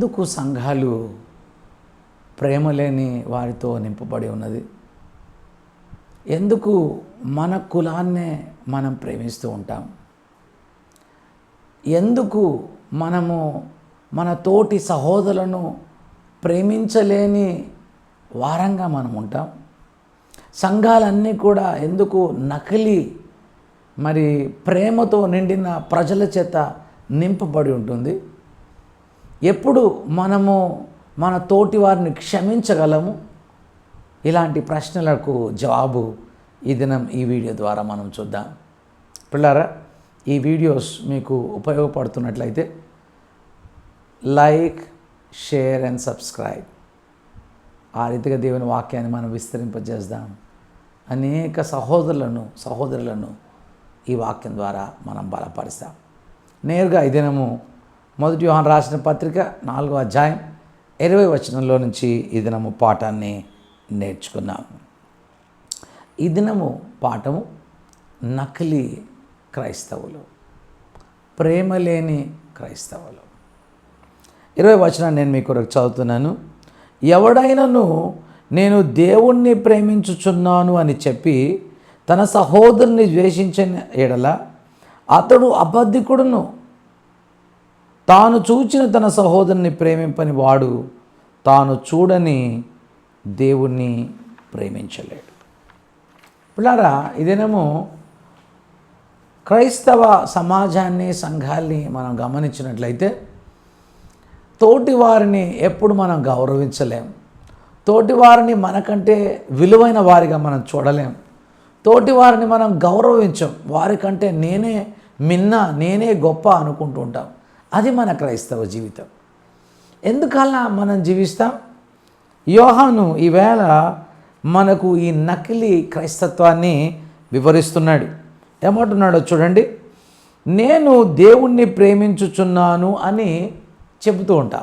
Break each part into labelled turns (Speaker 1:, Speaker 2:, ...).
Speaker 1: ఎందుకు సంఘాలు ప్రేమ లేని వారితో నింపబడి ఉన్నది? ఎందుకు మన కులాన్నే మనం ప్రేమిస్తూ ఉంటాం? ఎందుకు మనము మన తోటి సహోదరులను ప్రేమించలేని వారంగా మనం ఉంటాం? సంఘాలన్నీ కూడా ఎందుకు నకిలీ మరి ప్రేమతో నిండిన ప్రజల చేత నింపబడి ఉంటుంది? ఎప్పుడు మనము మన తోటి వారిని క్షమించగలము? ఇలాంటి ప్రశ్నలకు జవాబు ఈ దినం ఈ వీడియో ద్వారా మనం చూద్దాం. పిల్లారా ఈ వీడియోస్ మీకు ఉపయోగపడుతున్నట్లయితే లైక్ షేర్ అండ్ సబ్స్క్రైబ్. ఆ రీతిగా దేవుని వాక్యాన్ని మనం విస్తరింపజేద్దాం. అనేక సహోదరులను సహోదరులను ఈ వాక్యం ద్వారా మనం బలపరుస్తాం. నేరుగా ఈ దినము మొదటి వ్యూహం రాసిన పత్రిక నాలుగో అధ్యాయం ఇరవై వచనంలో నుంచి ఈ దినము పాఠాన్ని నేర్చుకున్నాం. ఈ దినము పాఠము నకిలీ క్రైస్తవులు ప్రేమ లేని క్రైస్తవులు. ఇరవై వచనాన్ని నేను మీ కొరకు చదువుతున్నాను. ఎవడైనను నేను దేవుణ్ణి ప్రేమించుచున్నాను అని చెప్పి తన సహోదరుని ద్వేషించిన ఎడల అతడు అబద్ధికుడును తాను చూచిన తన సహోదరుని ప్రేమింపని వాడు తాను చూడని దేవుణ్ణి ప్రేమించలేడు. పిల్లారా ఇదేనేమో క్రైస్తవ సమాజాన్ని సంఘాల్ని మనం గమనించినట్లయితే తోటి వారిని ఎప్పుడు మనం గౌరవించలేం. తోటి వారిని మనకంటే విలువైన వారిగా మనం చూడలేం. తోటి వారిని మనం గౌరవించం. వారికంటే నేనే మిన్న నేనే గొప్ప అనుకుంటూ ఉంటాం. అది మన క్రైస్తవ జీవితం. ఎందుకలా మనం జీవిస్తాం? యోహాను ఈవేళ మనకు ఈ నకిలీ క్రైస్తత్వాన్ని వివరిస్తున్నాడు. ఏమంటున్నాడో చూడండి. నేను దేవుణ్ణి ప్రేమించుచున్నాను అని చెబుతూ ఉంటాం.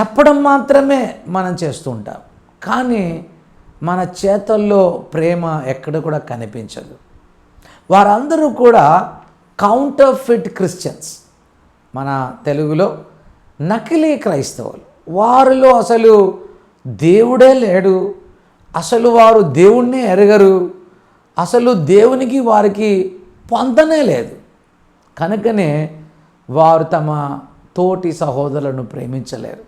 Speaker 1: చెప్పడం మాత్రమే మనం చేస్తూ ఉంటాం. కానీ మన చేతల్లో ప్రేమ ఎక్కడ కూడా కనిపించదు. వారందరూ కూడా కౌంటర్ ఫిట్ క్రిస్టియన్స్ మన తెలుగులో నకిలీ క్రైస్తవులు. వారిలో అసలు దేవుడే లేడు. అసలు వారు దేవుణ్ణే ఎరగరు. అసలు దేవునికి వారికి పొందనే లేదు. కనుకనే వారు తమ తోటి సహోదరులను ప్రేమించలేరు.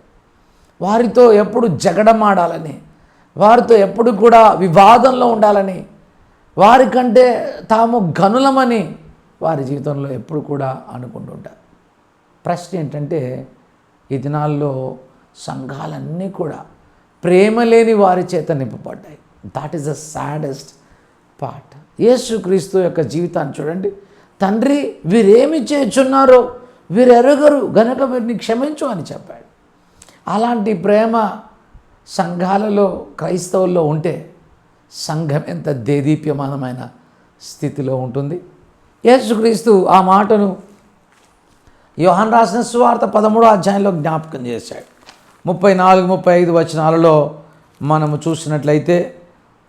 Speaker 1: వారితో ఎప్పుడు జగడమాడాలని వారితో ఎప్పుడు కూడా వివాదంలో ఉండాలని వారికంటే తాము గనులమని వారి జీవితంలో ఎప్పుడు కూడా అనుకుంటుంటారు ప్రశ్న ఏంటంటే ఈ దినాల్లో సంఘాలన్నీ కూడా ప్రేమ లేని వారి చేత నింపబడ్డాయి. That is the saddest part యేసుక్రీస్తు యొక్క జీవితాన్ని చూడండి. తండ్రి వీరేమి చేయుచున్నారో వీరు ఎరగరు గనక వీరిని క్షమించు అని చెప్పాడు. అలాంటి ప్రేమ సంఘాలలో క్రైస్తవుల్లో ఉంటే సంఘం ఎంత దేదీప్యమానమైన స్థితిలో ఉంటుంది. యేసుక్రీస్తు ఆ మాటను యోహన్ రాసిన సువార్త పదమూడో అధ్యాయంలో జ్ఞాపకం చేశాడు. ముప్పై నాలుగు ముప్పై ఐదు వచనాలలో మనము చూసినట్లయితే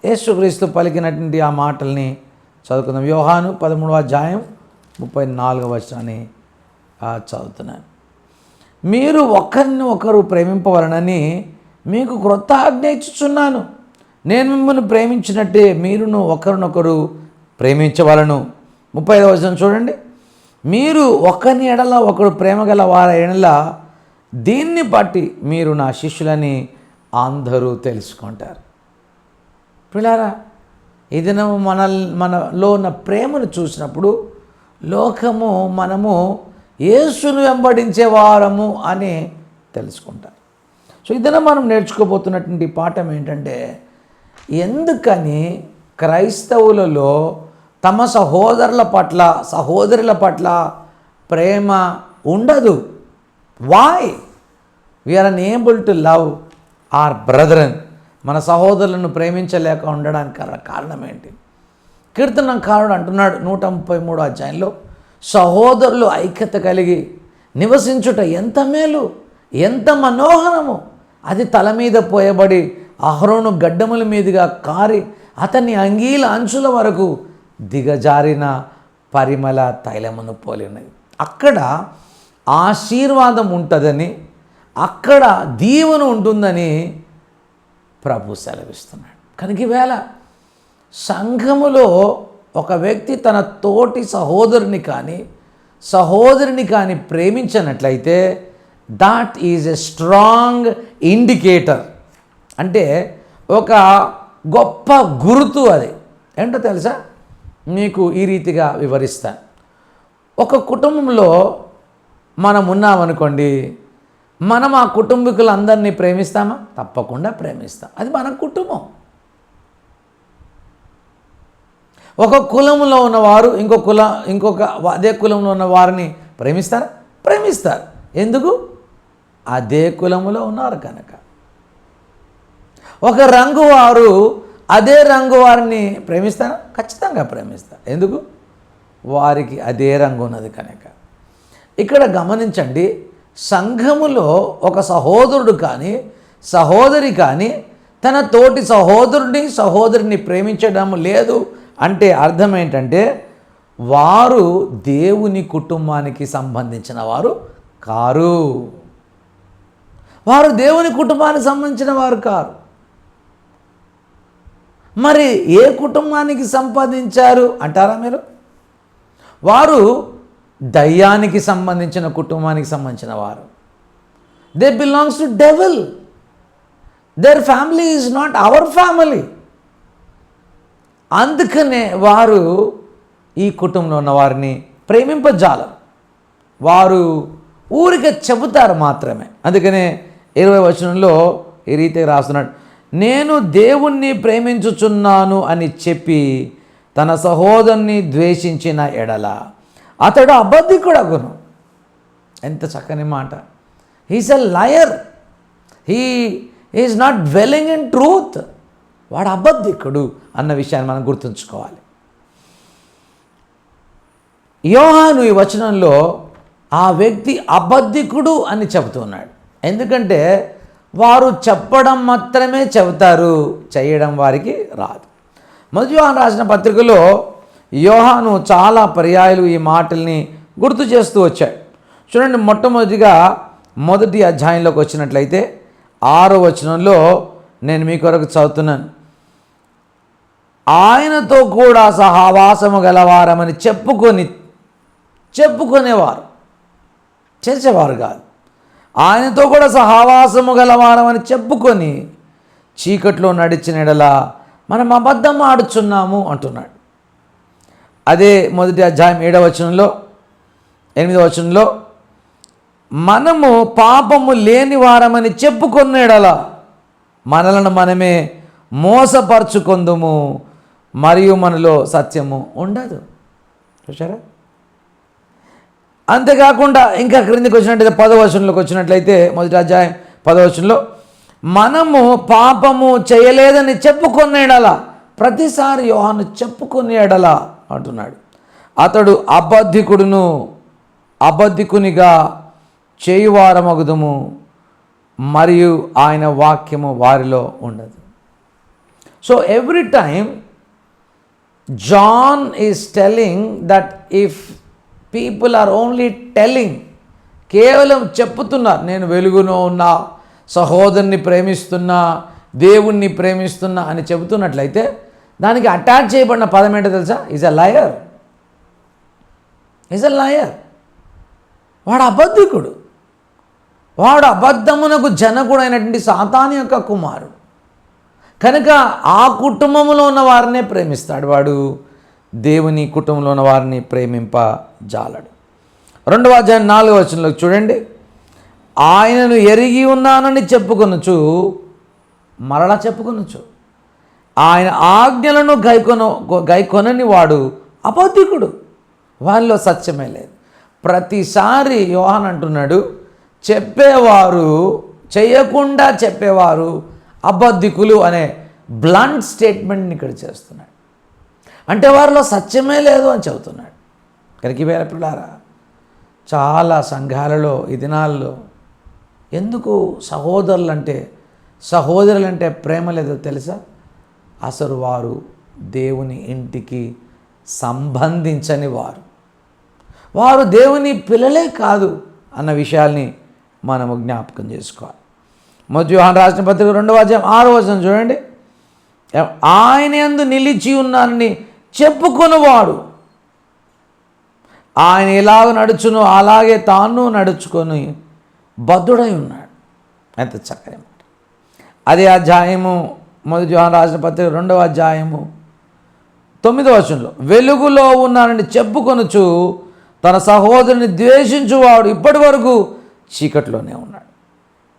Speaker 1: యేసుక్రీస్తు పలికినటువంటి ఆ మాటల్ని చదువుకుందాం. యోహాను పదమూడవ అధ్యాయం ముప్పై నాలుగవ వచనాన్ని చదువుతున్నాను. మీరు ఒకరిని ఒకరు ప్రేమింపవలనని మీకు క్రొత్త ఆజ్ఞ ఇచ్చుచున్నాను. నేను మిమ్మల్ని ప్రేమించినట్టే మీరును ఒకరినొకరు ప్రేమించవలను. ముప్పై ఐదవ వచనం చూడండి. మీరు ఒకరిని ఎడల ఒకరు ప్రేమ గల వారి ఎడల దీన్ని బట్టి మీరు నా శిష్యులని అందరూ తెలుసుకుంటారు. పిల్లారా ఈ మన మనలో ఉన్న ప్రేమను చూసినప్పుడు లోకము మనము యేసును వెంబడించే వారము అని తెలుసుకుంటారు. సో ఇదన మనం నేర్చుకోబోతున్నటువంటి పాఠం ఏంటంటే ఎందుకని క్రైస్తవులలో తమ సహోదరుల పట్ల సహోదరుల పట్ల ప్రేమ ఉండదు. Why we are unable to love our brethren మన సహోదరులను ప్రేమించలేక ఉండడానికి కారణం ఏంటి? కీర్తనకారుడు అంటున్నాడు నూట ముప్పై మూడు అధ్యాయంలో సహోదరులు ఐక్యత కలిగి నివసించుట ఎంత మేలు ఎంత మనోహరము! అది తల మీద పోయబడి అహరోను గడ్డముల మీదుగా కారి అతని అంగీల అంచుల వరకు దిగజారిన పరిమళ తైలమును పోలినది అక్కడ ఆశీర్వాదం ఉంటుందని అక్కడ దీవెన ఉంటుందని ప్రభు సెలవిస్తున్నాడు. కనుక ఈవేళ సంఘములో ఒక వ్యక్తి తన తోటి సహోదరుని కానీ సహోదరుని కానీ ప్రేమించినట్లయితే that is a strong indicator అంటే ఒక గొప్ప గుర్తు అది. ఏంటో తెలుసా? మీకు ఈ రీతిగా వివరిస్తాను ఒక కుటుంబంలో మనం ఉన్నామనుకోండి మనం ఆ కుటుంబీకులందరినీ ప్రేమిస్తామా? తప్పకుండా ప్రేమిస్తాం. అది మన కుటుంబం. ఒక కులంలో ఉన్నవారు ఇంకో కుల ఇంకొక అదే కులంలో ఉన్న వారిని ప్రేమిస్తారా? ప్రేమిస్తారు. ఎందుకు? అదే కులములో ఉన్నారు కనుక. ఒక రంగు వారు అదే రంగు వారిని ప్రేమిస్తాను? ఖచ్చితంగా ప్రేమిస్తాను ఎందుకు? వారికి అదే రంగు ఉన్నది కనుక. ఇక్కడ గమనించండి సంఘములో ఒక సహోదరుడు కానీ సహోదరి కానీ తన తోటి సహోదరుడిని సహోదరిని ప్రేమించడం లేదు అంటే అర్థం ఏంటంటే వారు దేవుని కుటుంబానికి సంబంధించిన వారు కారు. వారు దేవుని కుటుంబానికి సంబంధించిన వారు కారు. మరి ఏ కుటుంబానికి సంపాదించారు అంటారా మీరు? వారు దయ్యానికి సంబంధించిన కుటుంబానికి సంబంధించిన వారు. They belongs to devil their family is not our family అందుకనే వారు ఈ కుటుంబంలో ఉన్న వారిని ప్రేమింపజాలరు వారు ఊరికే చెబుతారు మాత్రమే. అందుకనే ఇరవై వచనంలో ఈ రీతి రాస్తున్నాడు. నేను దేవుణ్ణి ప్రేమించుచున్నాను అని చెప్పి తన సహోదరుని ద్వేషించిన ఎడల అతడు అబద్ధికుడగును. ఎంత చక్కని మాట. He's a liar he is not dwelling in truth వాడు అబద్ధికుడు అన్న విషయాన్ని మనం గుర్తుంచుకోవాలి. యోహాను ఈ వచనంలో ఆ వ్యక్తి అబద్ధికుడు అని చెబుతున్నాడు. ఎందుకంటే వారు చెప్పడం మాత్రమే చెబుతారు. చేయడం వారికి రాదు. మొదటి యోహాన్ రాసిన పత్రికలో యోహాను చాలా పర్యాయాలు ఈ మాటల్ని గుర్తు చేస్తూ వచ్చాడు. చూడండి మొట్టమొదటిగా మొదటి అధ్యాయంలోకి వచ్చినట్లయితే ఆరో వచనంలో నేను మీ కొరకు చదువుతున్నాను. ఆయనతో కూడా సహవాసము గలవారమని చెప్పుకొని చెప్పుకునేవారు. చేసేవారు కాదు. ఆయనతో కూడా సహవాసము గలవారమని చెప్పుకొని చీకట్లో నడిచిన ఎడల మనం అబద్ధం ఆడుచున్నాము అంటున్నాడు. అదే మొదటి అధ్యాయం ఏడవ వచనంలో ఎనిమిదవ వచనంలో మనము పాపము లేని వారమని చెప్పుకునేడల మనలను మనమే మోసపరుచుకుందుము మరియు మనలో సత్యము ఉండదు. చూసారా అంతేకాకుండా ఇంకా క్రిందికి వచ్చినట్లయితే పదవచనంలోకి వచ్చినట్లయితే మొదటి అధ్యాయం పదవచనంలో మనము పాపము చేయలేదని చెప్పుకునేడల ప్రతిసారి యోహాను చెప్పుకునేడల అంటున్నాడు. అతడు అబద్ధికుడును అబద్ధికునిగా చేయువారమగుదుము మరియు ఆయన వాక్యము వారిలో ఉండదు. So every time John is telling that if people are only telling కేవలం చెప్పుతున్నారు నేను వెలుగులో ఉన్నా సహోదరుని ప్రేమిస్తున్నా దేవుణ్ణి ప్రేమిస్తున్నా అని చెబుతున్నట్లయితే దానికి అటాచ్ చేయబడిన పదం ఏంటో తెలుసా? Is a liar is a lawyer వాడు అబద్ధికుడు. వాడు అబద్ధమునకు జనకుడైనటువంటి అయినటువంటి సాతాని యొక్క కుమారుడు. కనుక ఆ కుటుంబంలో ఉన్న వారినే ప్రేమిస్తాడు వాడు. దేవుని కుటుంబంలో ఉన్న వారిని ప్రేమింప జాలడు. రెండవ అధ్యాయం నాలుగవ వచనంలో చూడండి. ఆయనను ఎరిగి ఉన్నానని చెప్పుకొనొచ్చు మరలా చెప్పుకొనొచ్చు ఆయన ఆజ్ఞలను గైకొన గైకొనని వాడు అబద్ధికుడు. వారిలో సత్యమే లేదు. ప్రతిసారి యోహాన్ అంటున్నాడు చెప్పేవారు చేయకుండా చెప్పేవారు అబద్ధికులు అనే బ్లంట్ స్టేట్మెంట్ని ఇక్కడ చేస్తున్నాడు. అంటే వారిలో సత్యమే లేదు అని చెబుతున్నాడు. కరికి వేల పిల్లారా చాలా సంఘాలలో ఈ దినాల్లో ఎందుకు సహోదరులు అంటే సహోదరులు అంటే ప్రేమ లేదో తెలుసా? అసలు వారు దేవుని ఇంటికి సంబంధించని వారు. వారు దేవుని పిల్లలే కాదు అన్న విషయాల్ని మనము జ్ఞాపకం చేసుకోవాలి. మొదటి యోహాన్ రాసిన పత్రిక రెండవ అధ్యాయం ఆరో వచనం చూడండి. ఆయన ఎందు నిలిచి ఉన్నానని చెప్పుకొనువాడు. ఆయన ఎలాగ నడుచునో అలాగే తాను నడుచుకొని బద్ధుడై ఉన్నాడు. ఎంత చక్కని మాట. అదే అధ్యాయము మొదటి యోహాన్ రాసిన పత్రిక రెండవ అధ్యాయము తొమ్మిదవ వచనంలో వెలుగులో ఉన్నానని చెప్పుకొనుచు తన సహోదరుని ద్వేషించువాడు ఇప్పటి వరకు చీకట్లోనే ఉన్నాడు.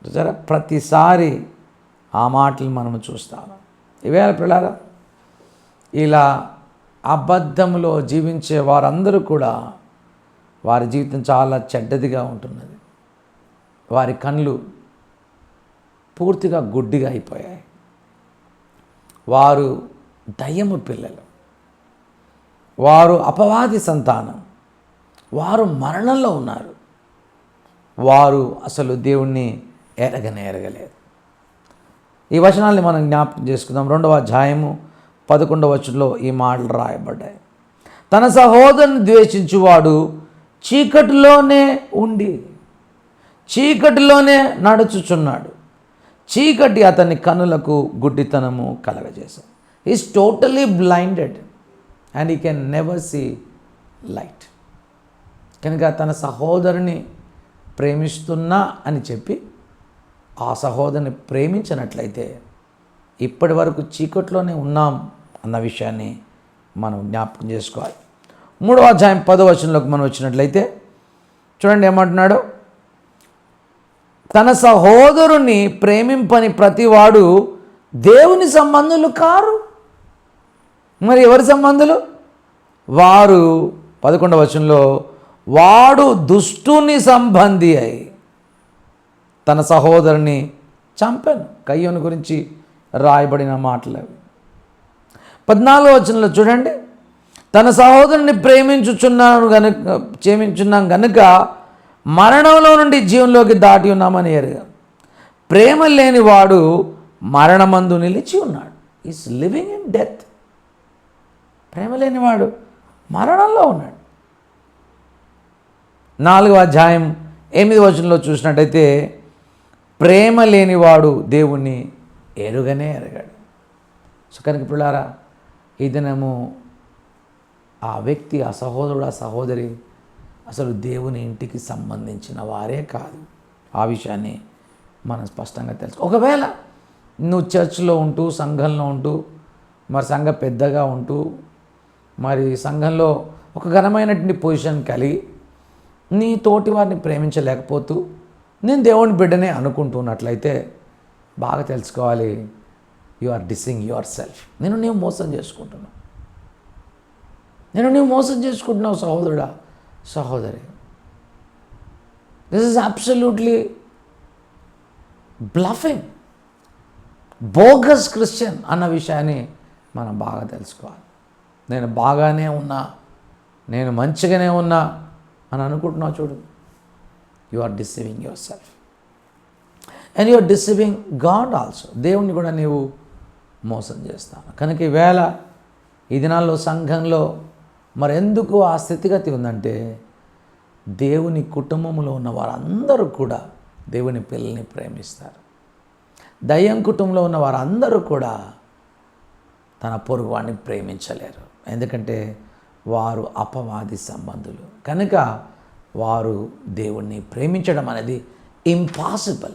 Speaker 1: చూసారా? ప్రతిసారి ఆ మాటలు మనము చూస్తాము. ఇవేళ పిల్లారా ఇలా అబద్ధంలో జీవించే వారందరూ కూడా వారి జీవితం చాలా చెడ్డదిగా ఉంటున్నది. వారి కళ్ళు పూర్తిగా గుడ్డిగా అయిపోయాయి. వారు దయ్యము పిల్లలు. వారు అపవాది సంతానం. వారు మరణంలో ఉన్నారు. వారు అసలు దేవుణ్ణి ఎరగనే ఎరగలేదు ఈ వచనాల్ని మనం జ్ఞాపకం చేసుకుందాం. రెండవ అధ్యాయము పదకొండవ వచనంలో ఈ మాటలు రాయబడ్డాయి. తన సహోదరుని ద్వేషించువాడు చీకటిలోనే ఉండి చీకటిలోనే నడుచుచున్నాడు. చీకటి అతని కనులకు గుడ్డితనము కలగజేశాడు. Is totally blinded and he can never see light కనుక తన సహోదరుని ప్రేమిస్తున్నా అని చెప్పి ఆ సహోదరుని ప్రేమించినట్లయితే ఇప్పటి వరకు చీకట్లోనే ఉన్నాం అన్న విషయాన్ని మనం జ్ఞాపకం చేసుకోవాలి. మూడవ అధ్యాయం పదో వచనంలోకి మనం వచ్చినట్లయితే చూడండి ఏమంటున్నాడు? తన సహోదరుని ప్రేమింపని ప్రతివాడు దేవుని సంబంధులు కారు. మరి ఎవరి సంబంధులు? వారు పదకొండవ వచనంలో వాడు దుష్టుని సంబంధి అయి తన సహోదరుని చంపాను. కయ్యోని గురించి రాయబడిన మాటలు అవి. పద్నాలుగో వచనంలో చూడండి. తన సహోదరుని ప్రేమించుచున్నాను గనుక ప్రేమించున్నాం గనుక మరణంలో నుండి జీవంలోకి దాటి ఉన్నామని ఎరుగా. ప్రేమ లేని వాడు మరణమందు నిలిచి ఉన్నాడు. ఈస్ లివింగ్ ఇన్ డెత్ ప్రేమ లేనివాడు మరణంలో ఉన్నాడు. నాలుగవ అధ్యాయం ఎనిమిది వచనంలో చూసినట్టయితే ప్రేమ లేనివాడు దేవుణ్ణి ఎరుగనే ఎరగాడు. సో కనుక పిల్లారా ఈ దినము ఆ వ్యక్తి ఆ సహోదరుడు ఆ సహోదరి అసలు దేవుని ఇంటికి సంబంధించిన వారే కాదు. ఆ విషయాన్ని మనం స్పష్టంగా తెలుసు. ఒకవేళ నువ్వు చర్చ్లో ఉంటూ సంఘంలో ఉంటూ మరి సంఘ పెద్దగా ఉంటూ మరి సంఘంలో ఒక ఘనమైనటువంటి పొజిషన్ కలిగి నీ తోటి వారిని ప్రేమించలేకపోతూ నేను దేవుని బిడ్డనే అనుకుంటున్నట్లయితే బాగా తెలుసుకోవాలి. యు ఆర్ డిస్సింగ్ యువర్ సెల్ఫ్ నేను నీవు మోసం చేసుకుంటున్నావు. నేను నీవు మోసం చేసుకుంటున్నావు సహోదరుడా సహోదరి. This is absolutely bluffing bogus Christian అన్న విషయాన్ని మనం బాగా తెలుసుకోవాలి. నేను బాగానే ఉన్నా నేను మంచిగానే ఉన్నా అని అనుకుంటున్నావు చూడు. You are deceiving yourself and your deceiving God also దేవుణ్ణి కూడా నీవు మోసం చేస్తాను కనుక ఈవేళ ఈ దినాల్లో సంఘంలో మరెందుకు ఆ స్థితిగతి ఉందంటే దేవుని కుటుంబంలో ఉన్న వారందరూ కూడా దేవుని పిల్లల్ని ప్రేమిస్తారు. దయ్యం కుటుంబంలో ఉన్న వారందరూ కూడా తన పొరుగువాడిని ప్రేమించలేరు. ఎందుకంటే వారు అపవాది సంబంధులు. కనుక వారు దేవుణ్ణి ప్రేమించడం అనేది ఇంపాసిబుల్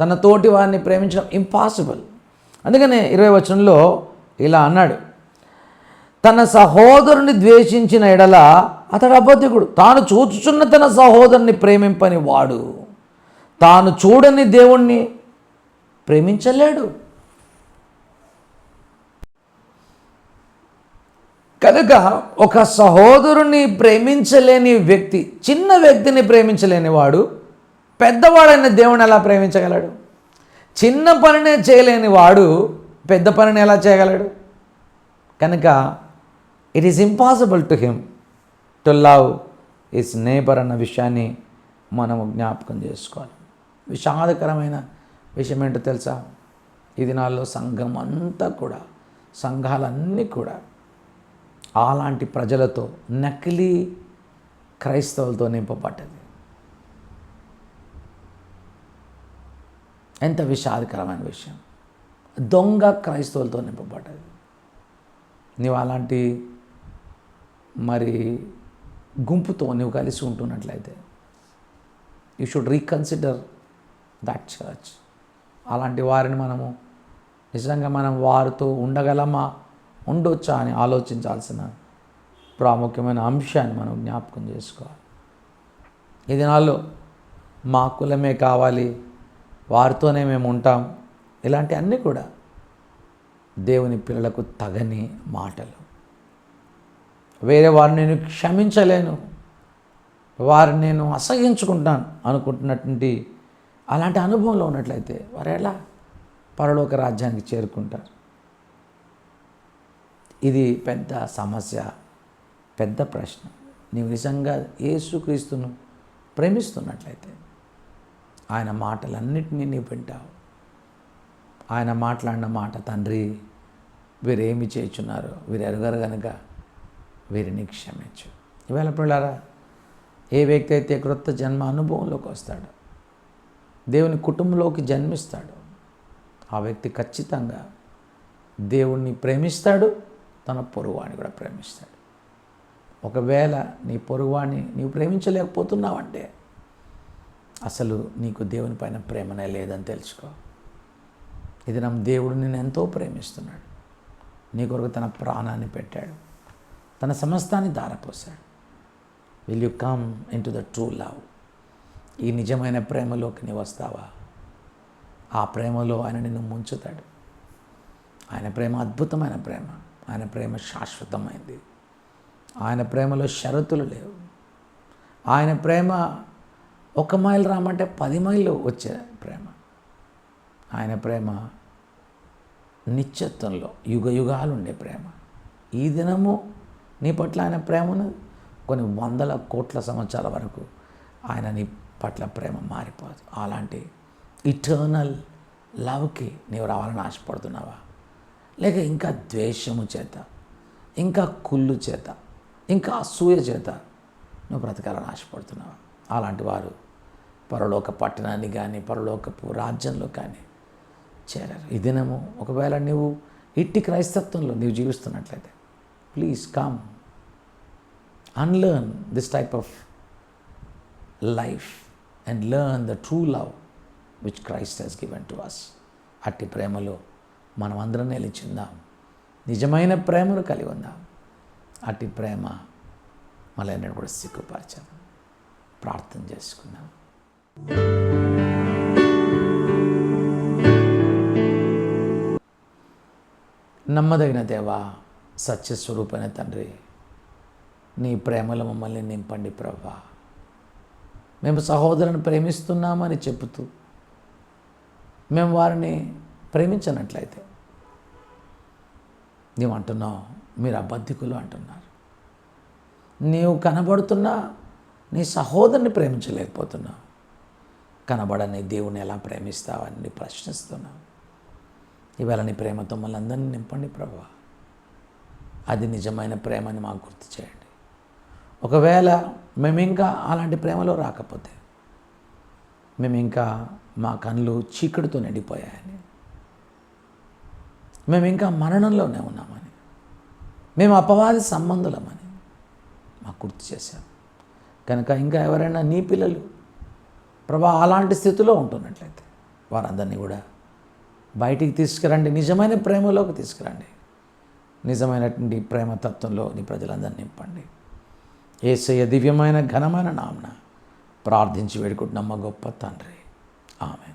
Speaker 1: తన తోటి వారిని ప్రేమించడం ఇంపాసిబుల్ అందుకనే ఇరవై వచనంలో ఇలా అన్నాడు తన సహోదరుని ద్వేషించిన ఎడల అతడు అబద్ధికుడు. తాను చూచుచున్న తన సహోదరుని ప్రేమింపని వాడు. తాను చూడని దేవుణ్ణి ప్రేమించలేడు. కనుక ఒక సహోదరుని ప్రేమించలేని వ్యక్తి చిన్న వ్యక్తిని ప్రేమించలేని వాడు పెద్దవాడైన దేవుని ఎలా ప్రేమించగలడు? చిన్న పనినే చేయలేని వాడు పెద్ద పనిని ఎలా చేయగలడు? కనుక it is impossible to him to love his neighbour అన్న విషయాన్ని మనము జ్ఞాపకం చేసుకోవాలి. విషాదకరమైన విషయం ఏంటో తెలుసా? ఈ దినాల్లో సంఘం అంతా కూడా సంఘాలన్నీ కూడా అలాంటి ప్రజలతో నకిలీ క్రైస్తవులతో నింపబడ్డది. ఎంత విషాదకరమైన విషయం. దొంగ క్రైస్తవులతో నింపబడ్డది. నీవు అలాంటి మరి గుంపుతో నువ్వు కలిసి ఉంటున్నట్లయితే you should reconsider that church అలాంటి వారిని మనము నిజంగా మనం వారితో ఉండగలమా? ఉండొచ్చా అని ఆలోచించాల్సిన ప్రాముఖ్యమైన అంశాన్ని మనం జ్ఞాపకం చేసుకోవాలి. ఈ దినాల్లో మా కులమే కావాలి వారితోనే మేము ఉంటాం. ఇలాంటి అన్నీ కూడా దేవుని పిల్లలకు తగని మాటలు. వేరే వారిని నేను క్షమించలేను. వారిని నేను అసహించుకుంటాను అనుకుంటున్నటువంటి అలాంటి అనుభవంలో ఉన్నట్లయితే వారు ఎలా? పరలోక రాజ్యానికి చేరుకుంటారు. ఇది పెద్ద సమస్య పెద్ద ప్రశ్న. నీవు నిజంగా యేసుక్రీస్తును ప్రేమిస్తున్నట్లయితే ఆయన మాటలన్నిటినీ నీవు వింటావు. ఆయన మాట్లాడిన మాట తండ్రి వీరేమి చేస్తున్నారు వీరు ఎరగరు కనుక వీరిని క్షమించు. ఇవాళ పిల్లారా ఏ వ్యక్తి అయితే క్రొత్త జన్మ అనుభవంలోకి వస్తాడో దేవుని కుటుంబంలోకి జన్మిస్తాడు ఆ వ్యక్తి ఖచ్చితంగా దేవుణ్ణి ప్రేమిస్తాడు తన పొరుగువాణ్ణి కూడా ప్రేమిస్తాడు. ఒకవేళ నీ పొరుగువాణ్ణి నీవు ప్రేమించలేకపోతున్నావంటే అసలు నీకు దేవుని పైన ప్రేమనే లేదని తెలుసుకో. ఇది నా దేవుడు నేను ఎంతో ప్రేమిస్తున్నాడు. నీ కొరకు తన ప్రాణాన్ని పెట్టాడు. తన సమస్తాన్ని దారపోసాడు will you come into the true love ఈ నిజమైన ప్రేమలోకి నీ వస్తావా? ఆ ప్రేమలో ఆయన నిన్ను ముంచుతాడు. ఆయన ప్రేమ అద్భుతమైన ప్రేమ. ఆయన ప్రేమ శాశ్వతమైంది. ఆయన ప్రేమలో షరతులు లేవు. ఆయన ప్రేమ ఒక మైల్ రామంటే పది మైళ్ళు వచ్చే ప్రేమ. ఆయన ప్రేమ నిత్యత్వంలో యుగ యుగాలు ఉండే ప్రేమ. ఈ దినము నీ పట్ల ఆయన ప్రేమను కొన్ని వందల కోట్ల సంవత్సరాల వరకు ఆయన నీ పట్ల ప్రేమ మారిపోదు. అలాంటి ఇటర్నల్ లవ్కి నీవు రావాలని ఆశపడుతున్నావా? లేక ఇంకా ద్వేషము చేత ఇంకా కుళ్ళు చేత ఇంకా అసూయ చేత నువ్వు బ్రతకాలని ఆశపడుతున్నావా? అలాంటి వారు పరలోక పట్టణాన్ని కానీ పరలోకపు రాజ్యంలో కానీ చేరారు. ఈ దినము ఒకవేళ నువ్వు ఇట్టి క్రైస్తత్వంలో నీవు జీవిస్తున్నట్లయితే please come unlearn this type of life and learn the true love which Christ has given to us అట్టి ప్రేమలో మనం అందరం నిలిచిందాం. నిజమైన ప్రేమను కలిగి ఉందాం. అట్టి ప్రేమ మళ్ళీ కూడా సిగ్గుపరచాను. ప్రార్థన చేసుకున్నాం నమ్మదగిన దేవా సత్యస్వరూపైన తండ్రి నీ ప్రేమలో మమ్మల్ని నింపండి ప్రభా. మేము సహోదరుని ప్రేమిస్తున్నామని చెబుతూ మేము వారిని ప్రేమించనట్లయితే నీవు అంటున్నావు మీరు అబద్ధికులు అంటున్నారు. నీవు కనబడుతున్నా నీ సహోదరుని ప్రేమించలేకపోతున్నావు. కనబడని దేవుని ఎలా ప్రేమిస్తావని ప్రశ్నిస్తున్నావు ఇవాళ నీ ప్రేమతో మళ్ళీ అందరినీ నింపండి ప్రభా. అది నిజమైన ప్రేమని మాకు గుర్తు చేయండి. ఒకవేళ మేము ఇంకా అలాంటి ప్రేమలో రాకపోతే మేము ఇంకా మా కళ్ళు చీకటితో నిండిపోయాయని మేము ఇంకా మరణంలోనే ఉన్నామని మేము అపవాది సంబంధులమని మాకు గుర్తు చేశాం కనుక ఇంకా ఎవరైనా నీ పిల్లలు ప్రభా అలాంటి స్థితిలో ఉంటున్నట్లయితే వారందరినీ కూడా బయటికి తీసుకురండి. నిజమైన ప్రేమలోకి తీసుకురండి. నిజమైనటువంటి ప్రేమ తత్వంలో నీ ప్రజలందరినీ నింపండి. ఏసయ్య దివ్యమైన ఘనమైన నామ్న ప్రార్థించి వేడుకుంటున్నమ్మ గొప్ప తండ్రి. ఆమె